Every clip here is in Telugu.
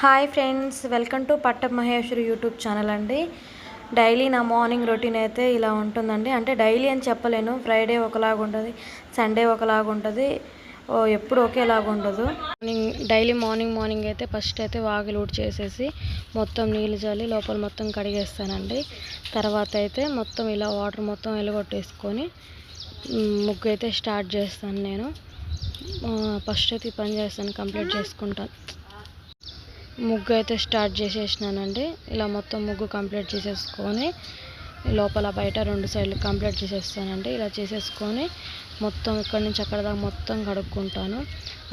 Hi friends welcome to Patta Maheshwari YouTube channel అండి. డైలీ నా మార్నింగ్ రొటీన్ అయితే ఇలా ఉంటుందండి. అంటే డైలీ అని చెప్పలేను ఫ్రైడే ఒకలాగా ఉంటుంది సండే ఒకలాగా ఉంటుంది ఓ ఎప్పుడు ఒకేలాగా ఉండదు. మార్నింగ్ డైలీ మార్నింగ్ మార్నింగ్ అయితే ఫస్ట్ అయితే వాకిలి ఊడ్ చేసేసి మొత్తం నీళ్ళు చల్లి లోపల మొత్తం కడిగేస్తానండి. తర్వాత అయితే మొత్తం ఇలా వాటర్ మొత్తం వెలగొట్టేసుకొని ముగ్గు అయితే స్టార్ట్ చేస్తాను నేను. ఫస్ట్ అయితే ఈ పని చేస్తాను కంప్లీట్ చేసుకుంటాను. ముగ్గు అయితే స్టార్ట్ చేసేసినానండి. ఇలా మొత్తం ముగ్గు కంప్లీట్ చేసేసుకొని లోపల బయట రెండు సైడ్లు కంప్లీట్ చేసేస్తానండి. ఇలా చేసేసుకొని మొత్తం ఇక్కడ నుంచి అక్కడ దాకా మొత్తం కడుక్కుంటాను.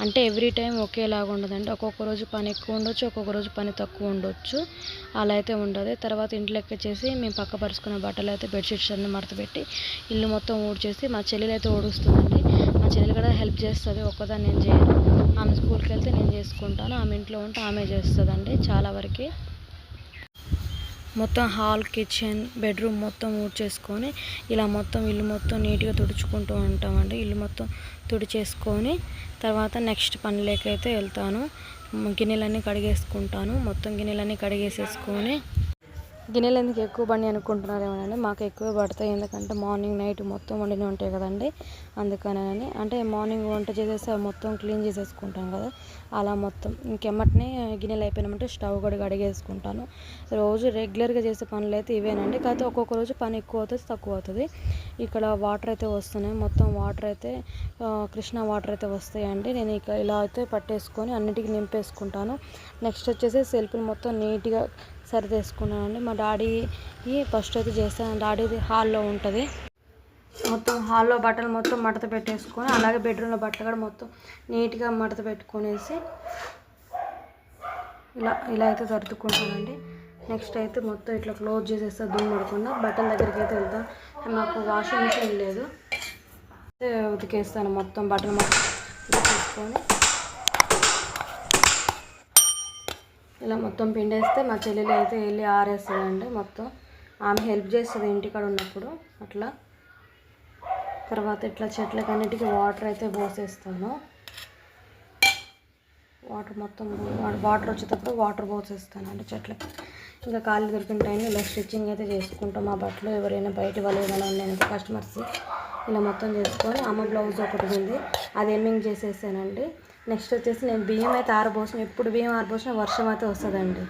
అంటే ఎవ్రీ టైం ఒకేలాగా ఉండదండి. ఒక్కొక్క రోజు పని ఎక్కువ ఉండొచ్చు ఒక్కొక్క రోజు పని తక్కువ ఉండొచ్చు. అలా అయితే ఉండదు. తర్వాత ఇంట్లోకి చేసి మేము పక్క పరుచుకున్న బట్టలు అయితే బెడ్షీట్స్ అన్ని మడతపెట్టి ఇల్లు మొత్తం ఊడ్చేసి మా చెల్లెలు అయితే ఊడుస్తుందండి. మా చెల్లెలు కూడా హెల్ప్ చేస్తుంది ఒక్కదాన్ని నేను చేయను. ఆమె స్కూల్కి వెళ్తే నేను చేసుకుంటాను. ఆమె ఇంట్లో ఉంటే ఆమె చేస్తుందండి చాలా వరకు. మొత్తం హాల్ కిచెన్ బెడ్రూమ్ మొత్తం ఊడ్చేసుకొని ఇలా మొత్తం ఇల్లు మొత్తం నీట్గా తుడుచుకుంటూ ఉంటామండి. ఇల్లు మొత్తం తుడిచేసుకొని తర్వాత నెక్స్ట్ పనిలోకైతే వెళ్తాను. గిన్నెలన్నీ కడిగేసుకుంటాను. మొత్తం గిన్నెలన్నీ కడిగేసేసుకొని గిన్నెలు ఎందుకు ఎక్కువ పని అనుకుంటున్నారేమోనండి? మాకు ఎక్కువ పడతాయి. ఎందుకంటే మార్నింగ్ నైట్ మొత్తం వండినే ఉంటాయి కదండి. అందుకని అంటే మార్నింగ్ వంట చేసేసి మొత్తం క్లీన్ చేసేసుకుంటాం కదా. అలా మొత్తం ఇంకెమ్మటనే గిన్నెలు అయిపోయినామంటే స్టవ్ కూడా కడిగేసుకుంటాను. రోజు రెగ్యులర్గా చేసే పనులు అయితే ఇవేనండి. కాకపోతే ఒక్కొక్క రోజు పని ఎక్కువ అవుతుంది తక్కువ అవుతుంది. ఇక్కడ వాటర్ అయితే వస్తున్నాయి. మొత్తం వాటర్ అయితే కృష్ణ వాటర్ అయితే వస్తాయండి. నేను ఇక ఇలా అయితే పట్టేసుకొని అన్నిటికీ నింపేసుకుంటాను. నెక్స్ట్ వచ్చేసి సెల్ఫ్లు మొత్తం నీట్గా సరిదేసుకున్నానండి మా డాడీ ఫస్ట్ అయితే చేస్తాను డాడీది హాల్లో ఉంటుంది. మొత్తం హాల్లో బట్టలు మొత్తం మడత పెట్టేసుకొని అలాగే బెడ్రూమ్లో బట్టలు కూడా మొత్తం నీట్గా మడత పెట్టుకునేసి ఇలా ఇలా అయితే సర్దుకుంటానండి. నెక్స్ట్ అయితే మొత్తం ఇట్లా క్లోజ్ చేసేస్తా దుమ్మడకుండా బట్టల దగ్గరికి అయితే వెళ్తాం. మాకు వాషింగ్ మిషన్ లేదు. అయితే ఉతికేస్తాను మొత్తం బట్టలు మొత్తం ఉతికేసుకొని. ఇలా మొత్తం పిండేస్తే మా చెల్లెలు అయితే వెళ్ళి ఆరేస్తుందండి. మొత్తం ఆమె హెల్ప్ చేస్తుంది ఇంటికాడ ఉన్నప్పుడు. అట్లా తర్వాత ఇట్లా చెట్లకన్నిటికీ వాటర్ అయితే పోసేస్తాను. వాటర్ మొత్తం వాటర్ వచ్చేటప్పుడు వాటర్ పోసేస్తాను అంటే చెట్లకి. ఇంకా కాళ్ళు దొరికిన టైంలో ఇలా స్టిచ్చింగ్ అయితే చేసుకుంటాం. మా బట్టలు ఎవరైనా బయట వాళ్ళు ఏమైనా ఉన్నాయంటే కస్టమర్స్ ఇలా మొత్తం చేసుకొని అమ్మ బ్లౌజ్ ఒకటి ఉంది. అది ఎమ్మింగ్ చేసేసానండి. నెక్స్ట్ వచ్చేసి నేను బియ్యం అయితే ఆరబోసిన ఎప్పుడు బియ్యం ఆరబోసిన వర్షం అయితే వస్తుందండి.